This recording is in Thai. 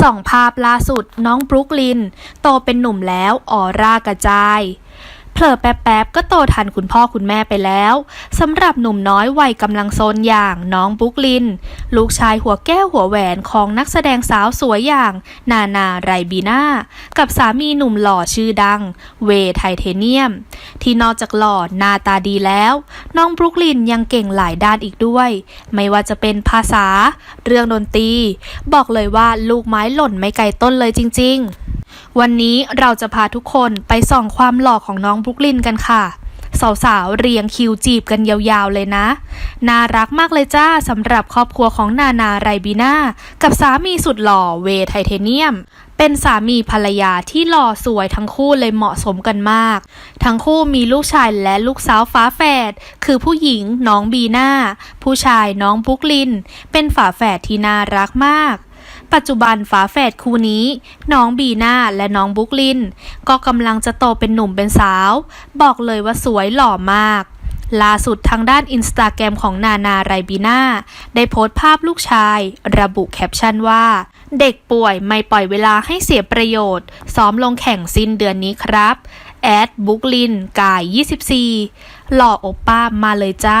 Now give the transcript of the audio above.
ส่องภาพล่าสุดน้องบรุกลิน โตเป็นหนุ่มแล้วออร่ากระจาย เผลอแป๊บๆก็โตทันคุณพ่อคุณแม่ไปแล้วสำหรับหนุ่มน้อยวัยกำลังโซนอย่างน้องบรุกลิน ลูกชายหัวแก้วหัวแหวนของนักแสดงสาวสวยอย่าง นานาไรบีนากับสามีหนุ่มหล่อชื่อดัง เวไทเทเนียม ที่นอกจากหล่อหน้าตาดีแล้ว น้องบรุกลินยังเก่งหลายด้านอีกด้วย ไม่ว่าจะเป็นภาษา เรื่องดนตรี บอกเลยว่าลูกไม้หล่นไม่ไกลต้นเลยจริง ๆ วันนี้เราจะพาทุกคนไปส่องความหล่อของน้องบรุกลินกันค่ะ สาวๆ เรียงคิวจีบกันยาวๆเลยนะ น่ารักมากเลยจ้าสำหรับครอบครัวของนานาไรบีนากับสามีสุดหล่อเวย์ไทเทเนียม เป็นสามีภรรยาที่หล่อสวยทั้งคู่เลยเหมาะสมกันมาก ทั้งคู่มีลูกชายและลูกสาวฟ้าแฝดคือผู้หญิงน้องบีนาผู้ชายน้องบรุกลิน เป็นฝาแฝดที่น่ารักมาก ปัจจุบันฝาแฝดคู่นี้ น้องบีน่าและน้องบุ๊กลิน ก็กำลังจะโตเป็นหนุ่มเป็นสาว บอกเลยว่าสวยหล่อมาก ล่าสุดทางด้านอินสตาแกรมของนานาไรบีน่าได้โพสต์ภาพลูกชาย ระบุแคปชั่นว่า เด็กป่วยไม่ปล่อยเวลาให้เสียประโยชน์ ซ้อมลงแข่งสิ้นเดือนนี้ครับแอดบุ๊กลินกาย 24 หล่อโอป้ามาเลยจ้า